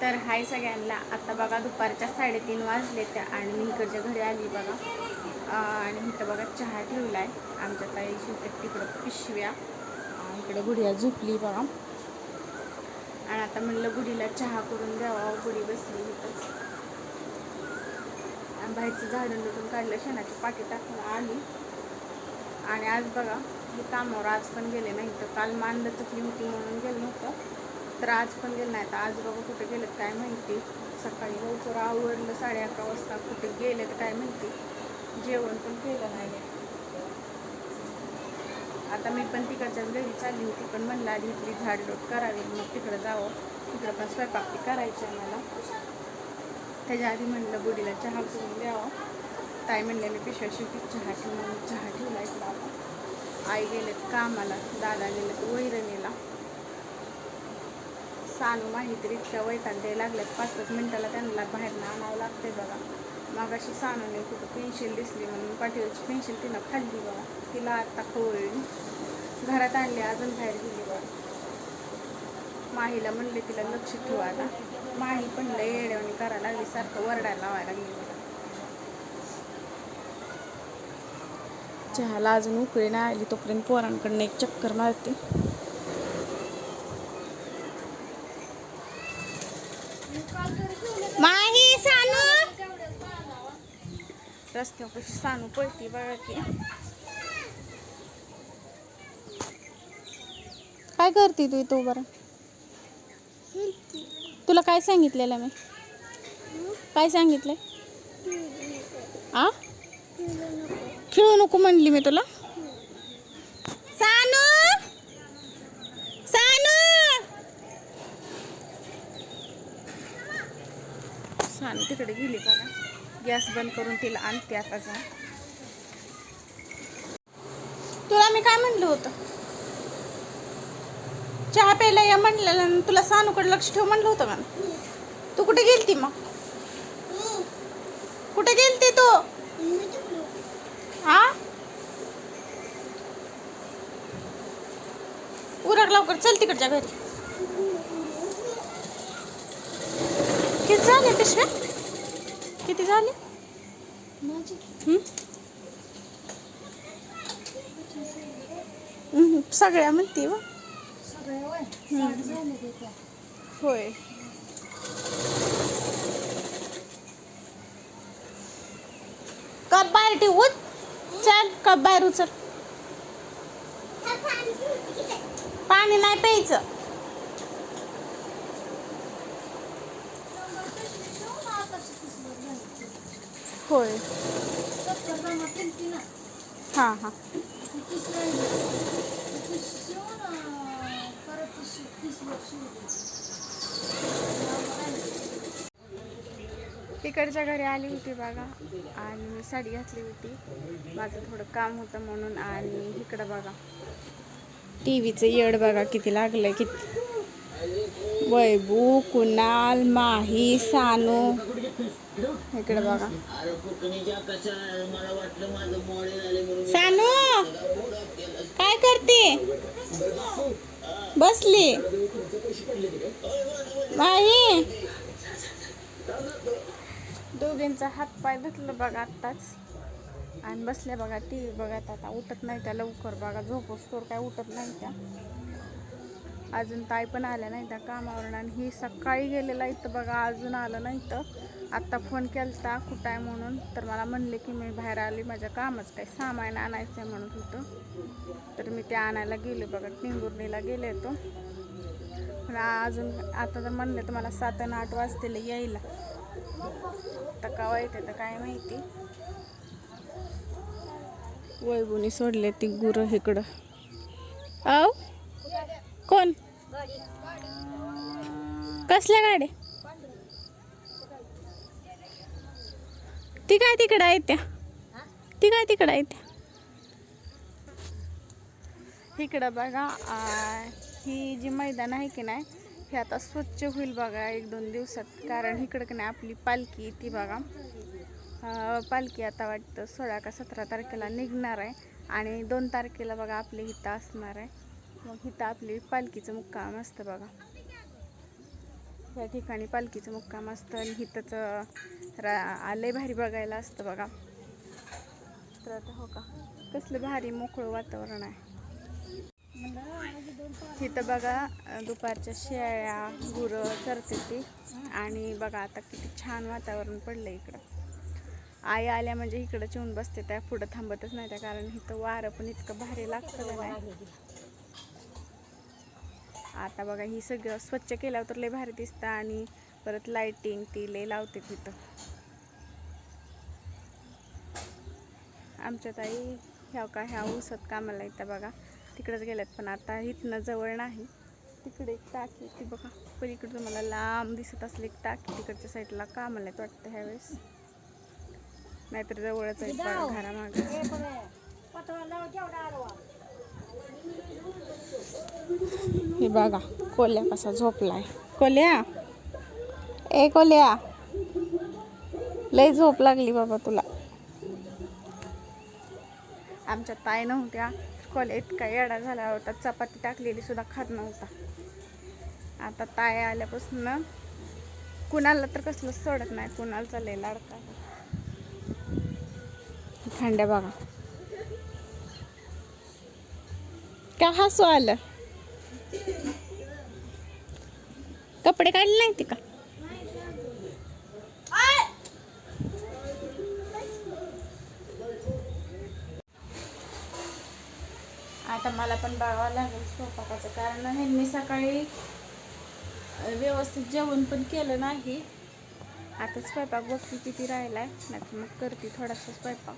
तर हाय सगळ्यांना. आता बघा दुपारच्या साडेतीन वाजले त्या आणि मी इकडच्या घरी आली बघा. आणि इथं बघा चहा ठेवला आहे आमच्या ताई शिवतात तिकडं पिशव्या. इकडं गुढिया झोपली बघा. आणि आता म्हणलं गुढीला चहा करून द्यावा गुढी बसली इथंच. आणि बाहेरचं झाडं लुटून काढलं शेणाची पाठी टाकून आली. आणि आज बघा मी कामावर आज पण गेले नाही तर काल मांड चुकली होती म्हणून गेलं नव्हतं तर आज पण गेलं नाही. तर आज बघा कुठे गेलेत काय माहिती. सकाळी लवकर आवडलं साडे अकरा वाजता कुठे गेलेत काय माहिती. जेवण पण केलं नाही. आता मी पण तिकडच्याच घरी चालली होती पण म्हणलं आधी इथली झाडलोट करावी मग तिकडं जावं. तिकडं पण स्वयंपाक ते करायचं आहे मला. त्याच्या आधी म्हणलं बुडीला चहा करून द्यावं. ताई म्हणले मी पिशव्या शेवटी चहा ठेवून चहा ठेवला इकडं आता. आई गेलेत कामाला दादा गेलेत वैरणीला. सानू माहिती इतक्या वैताग लागल्यात पाच पाच मिनिटाला त्यांना बाहेरनं आणावं लागते बघा. मग अशी सानूने कुठं पेन्शिल दिसली म्हणून पाठीवरची पेन्शिल तिनं खाल्ली बघा. तिला आत्ता खोळली घरात आणली अजून बाहेर गेली बघा. माहीला म्हणले तिला लक्ष ठेवा माही पण लय येड्यावानी करायला लागली सारखं वरडायला लावायला लागली बघा चहाला अजून उकळी नाही आली तोपर्यंत पोरांकडनं एक चक्कर मारते. माही सानू? रस्त्यापाशी सानू पळती बघा की. काय करते तू इथं उभं तुला काय सांगितलेलं मी? काय सांगितलंय? आ? खेळू नको म्हणली मी तुला सानू सानू छान तिकडे गेली बघा. गॅस बंद करून तिला आणते आता जा. तुला मी काय म्हणलं होतं? चहा प्यायला या म्हणलं तुला सानूकडे लक्ष ठेव म्हणलं होतं मला तू कुठे गेलती मग? कुठे गेलती तू? हा उरक लवकर चल तिकडच्या घरी. किती झाले पिशव्या? किती झाले? सगळ्या म्हणते व. होय. कप बाहेर ठेवून चल कप बाहेर उचल. पाणी नाही प्यायचं. होय. हां हां. तिकडच्या घरी आली होती बघा. आणि मी साडी घातली होती. माझं थोडं काम होतं म्हणून आणि इकडं बघा. टी व्हीचं येड बघा किती लागलंय. किती वैभू कुणाल माही सानू. इकडे बघा. सानू काय करते? बसली. माही. दोघींचा हात पाय धुतलं बघा आत्ताच. आणि बसल्या बघा टी व्ही बघत आता. उठत नाही त्या लवकर बघा. झोपोस्तोर काय उठत नाही त्या. अजून ताई पण आल्या नाही त्या कामावरून आणि ही सकाळी गेलेला इथं बघा अजून आलं नाही तर आत्ता फोन केला कुठं आहे म्हणून. तर मला म्हणले की मी बाहेर आली माझ्या कामच काही सामान आणायचं आहे म्हणत होतं तर मी ते आणायला गेले बघा टिंगुर्णीला गेले तो पण अजून आता जर म्हणले तर मला सात आणि आठ वाजतील यायला. तर कवा येते तर काय माहिती. वैभुनी सोडले ती गुरं इकडं. आव? कोण? कसल्या गाड्या ती काय तिकडं आहेत त्या? ती काय तिकडं आहेत त्या? इकडं बघा ही जी मैदान आहे की नाही हे आता स्वच्छ होईल बघा एक दोन दिवसात. कारण इकडं की नाही आपली पालखी ती बघा. पालखी आता वाटतं सोळा का सतरा तारखेला निघणार आहे. आणि दोन तारखेला बघा आपली इथं असणार आहे. मग इथं आपली पालखीचं मुक्काम असतं बघा. या ठिकाणी पालखीचं मुक्काम असतं आणि हिथंच रा आलंय भारी बघायला असतं बघा. तर आता हो का कसलं भारी मोकळं वातावरण आहे. तिथं बघा दुपारच्या शेळ्या गुरं चरते ती. आणि बघा आता किती छान वातावरण पडलं इकडं. आई आल्या म्हणजे इकडं चिवून बसते त्या पुढं थांबतच नाही त्या कारण इथं वारं पण इतकं भारी लागतं नाही? आता बघा ही सगळं स्वच्छ केल्यावर तर लय भारी दिसतं आणि परत लाइटिंग ती लय लावते तिथं. आमच्या ताई ह्या का ह्या ऊसात कामाला येतं बघा. तिकडेच गेल्यात पण आता इथनं जवळ नाही. तिकडे एक टाकी ती बघा. पण तुम्हाला लांब दिसत असली एक टाकी. तिकडच्या साईडला कामाला येत वाटतं ह्यावेळेस. नाहीतर जवळच आहे घरामागे. हे बघा कोल्या कसा झोपलाय. कोल्या? ए कोल्या. लय झोप लागली बाबा तुला. आमच्या ताई नव्हत्या. कोल्या इतका येडा झाला होता. चपाती टाकलेली सुद्धा खात नव्हता. आता ताय आल्यापासून कुणाला तर कसलं सोडत नाही. कुणाला चाललंय लाडका. थंड्या बघा. का हसू आलं? कपडे काढले नाही ते का? आता मला पण बघावं लागेल. स्वयंपाकाचं कारण मी सकाळी व्यवस्थित जेवण पण केलं नाही. आता स्वयंपाक बघते किती राहिला आहे नाही मग करते थोडासा स्वयंपाक.